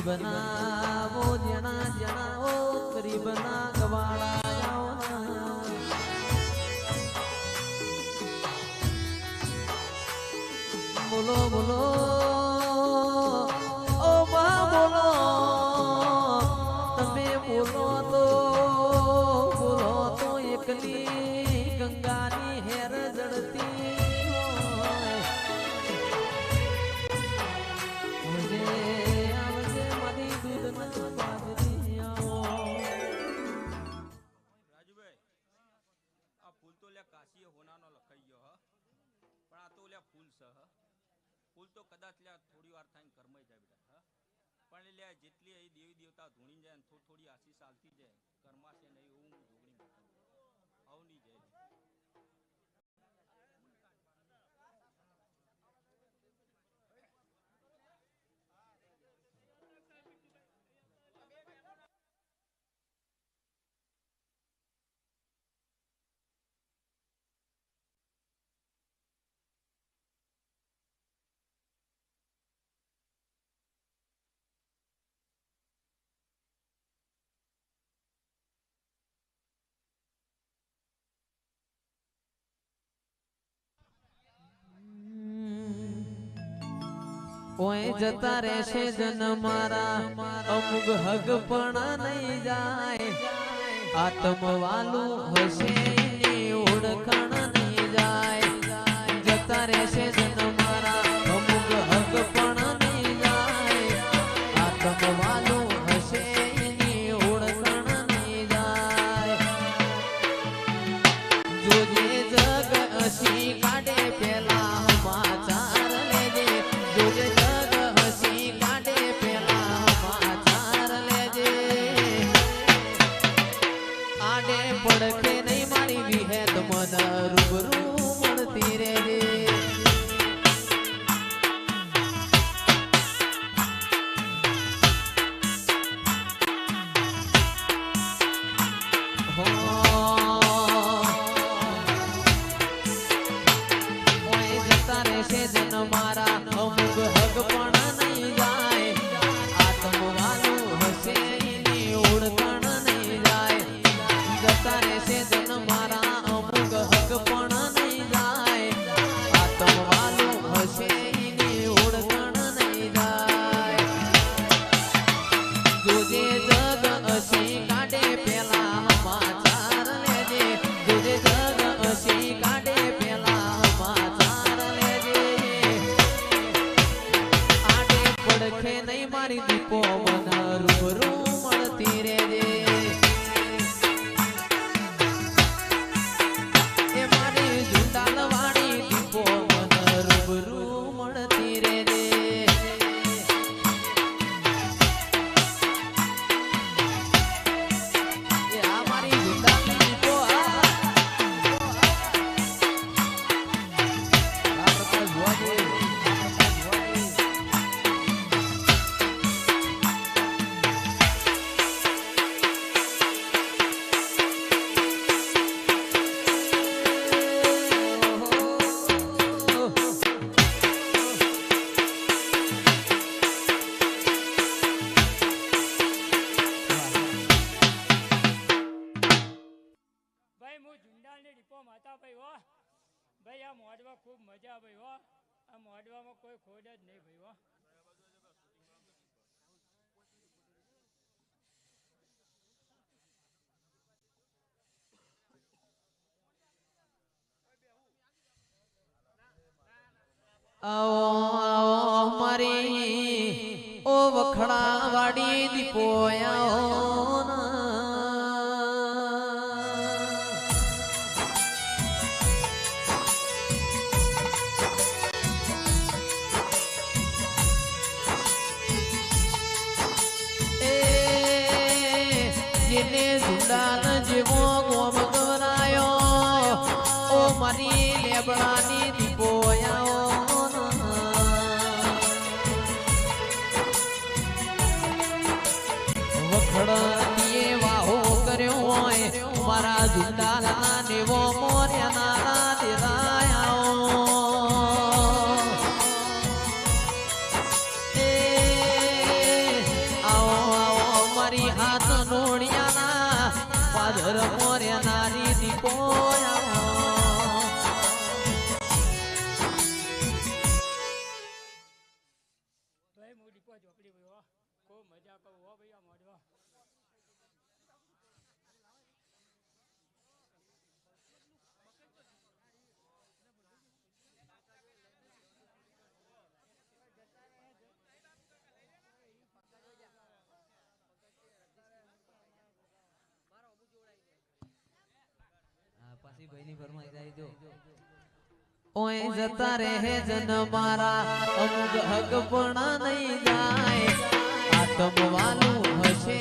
ગરીબના વો જણા જણા ઓ ગરીબના ગવાળા જાઓ બોલો બોલો કદાચ લ્યા થોડી વાર થાય કર્મય જાય બેટા. હા? પણ લે જેટલી એ દેવી દેવતા ધૂણી જાય થોડી થોડી આશીષ હાલતી જાય. કર્માશે નહીં એવું ઓય જતા રહેશે જન મારા. અમુક હગ પણ નહીં જાય. આતમ વાલું હશે ઓળખાણ નહીં જાય. જતા રહેશે માંડે પડખે નહીં મારી વિહેત મન રૂબરૂ મળતી રે રે મારી ઓ વખણા વાડી દીપોયા મારા જુદાલા દેવો મોર્યા મારા દેવાયા એ આવો આવો મારી હાથ નોણિયાના પાદર મોર્યા નારી દીપો ઝોપડી કો મજા કહો ભાઈ આ મોડવા ઓય જતા રહે જન મારા અમુક હક પણ નહીં જાય. આતમ વાલું હશે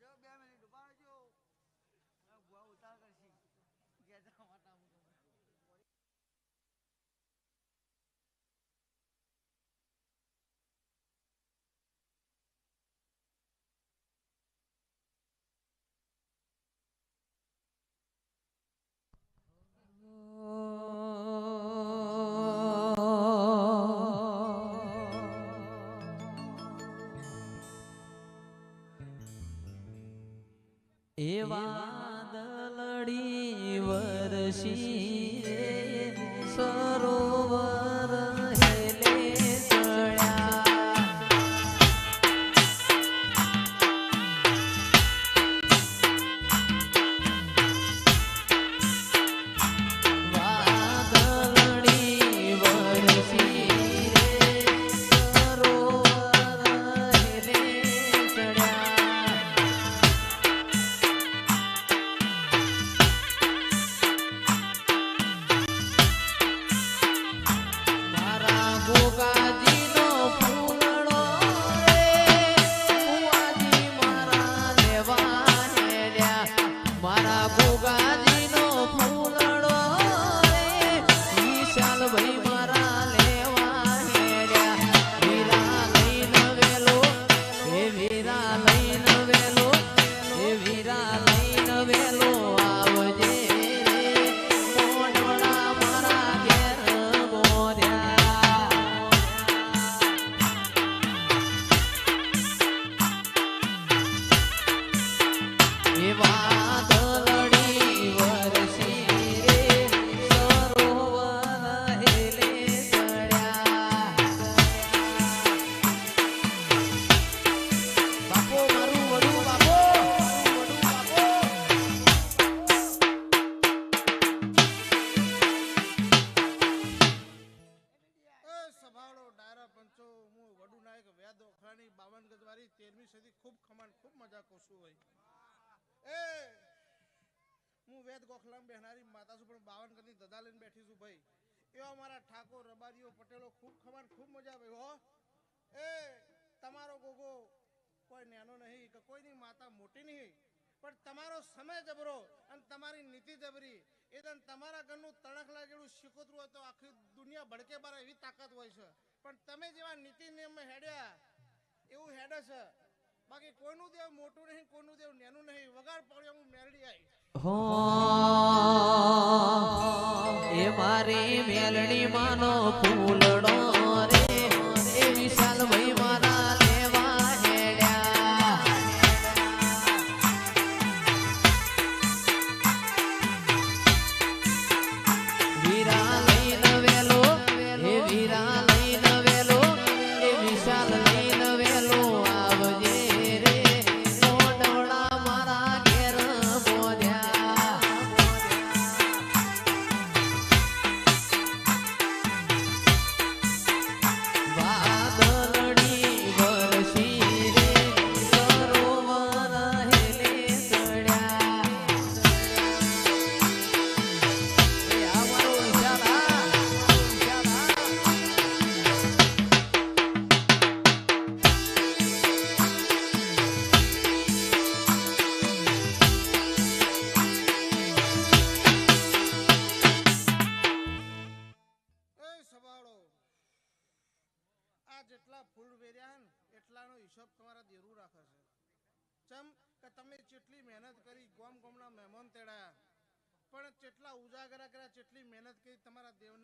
જો બે મિનિટ એવા દલડી વરસી સરો સમય જબરો અને તમારી નીતિ જબરી. એ તમારા ઘરનું તણખ લાગેલું શીખોતરું હોય તો આખી દુનિયા ભડકે બાર એવી તાકાત હોય છે. પણ તમે જેવા નીતિ નિયમ હેડ્યા, એવું હેડે છે. બાકી કોઈનું દેવ મોટું નહીં, કોઈનું દેવ નેનું નહીં. વગાડ પડ્યો, હું મેલડી આવી એ મારી મેલડી માનો ફૂલડો રે. એ વિશાલ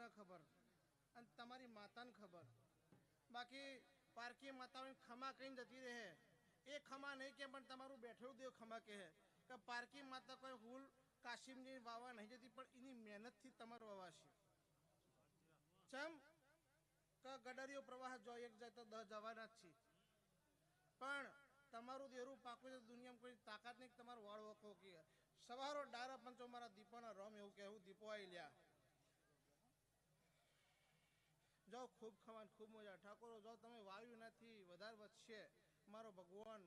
ખબર. અને તમારી માતાને ખબર. બાકી પારકી માતાઓની ખમા કહીને જતી રહે. એ ખમા નહીં કે પણ તમારું બેઠેલું દેવ ખમા કહે. કે પારકી માતા કોઈ હુલ કાશીમજી વાવા નહીં જતી, પણ એની મહેનતથી તમારું વાવાશે. ચમ કે ગડરીઓ પ્રવાહ જો એક જાય તો દસ જવાના જ છે. પણ તમારું દેરું પાકું છે, દુનિયામાં કોઈ તાકાત નહીં તમારું વાળ વખો કે. સવારો ડારા પંચો મારા દીપોના રમ એવું કહેવું દીપો આવી લ્યા. ખૂબ ખવાન ખૂબ મજા. ઠાકોરો, જો તમે વાવ્યું નથી વધારે વધશે, મારો ભગવાન,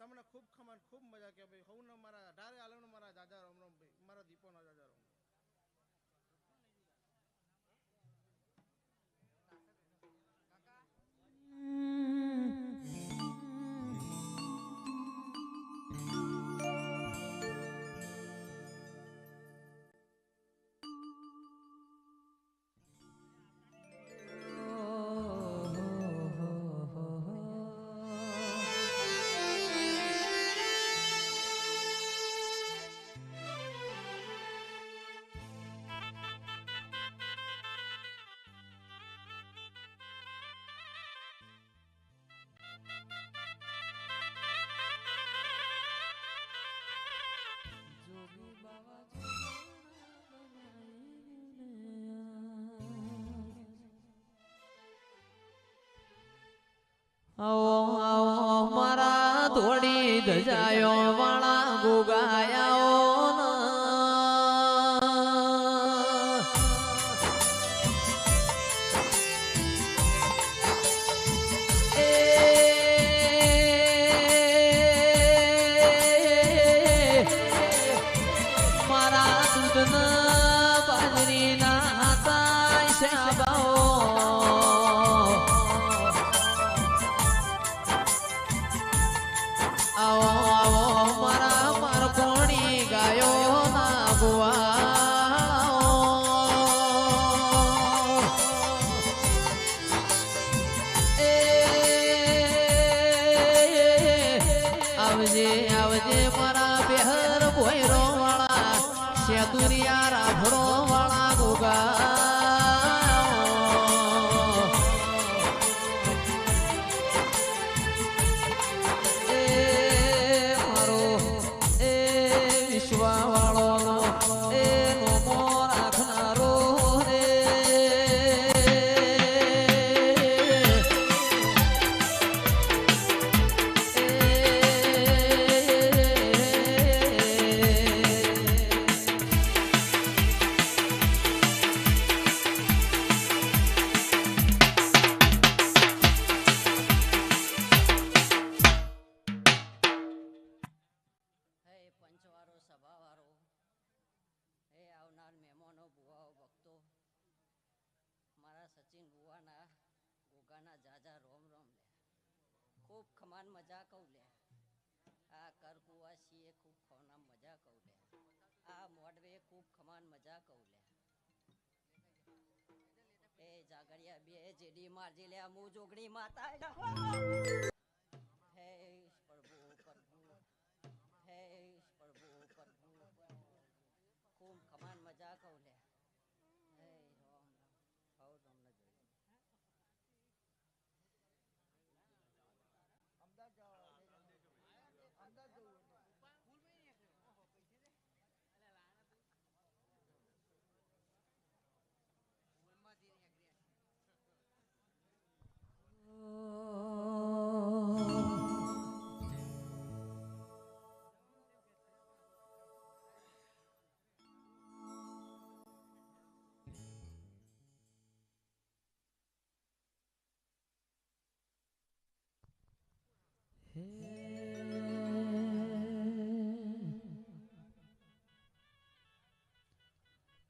તમને ખૂબ ખમાન ખૂબ મજા કે ભાઈ હું મારા અઢારે આલમનો મારા દાદા રામ રામ ભાઈ મારા દીપોના દાદા આવો આવો મારા થોડી ધજાયો વાળા ગુગાયાઓ સચિન ગુવાના ગોગાના જાજા રોમ રોમ લે. ખૂબ ખમાન મજા કહું લે. આ કરકુવા સીએ ખૂબ ખોના મજા કહું લે. આ મોડવે ખૂબ ખમાન મજા કહું લે. એ જાગડિયા બે જેડી મારજી લે મુ જોગણી માતા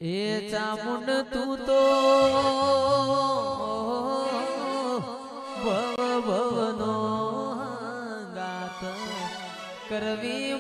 એ ચામુંડ તું તો ભવ ભવનો ગાત કરવી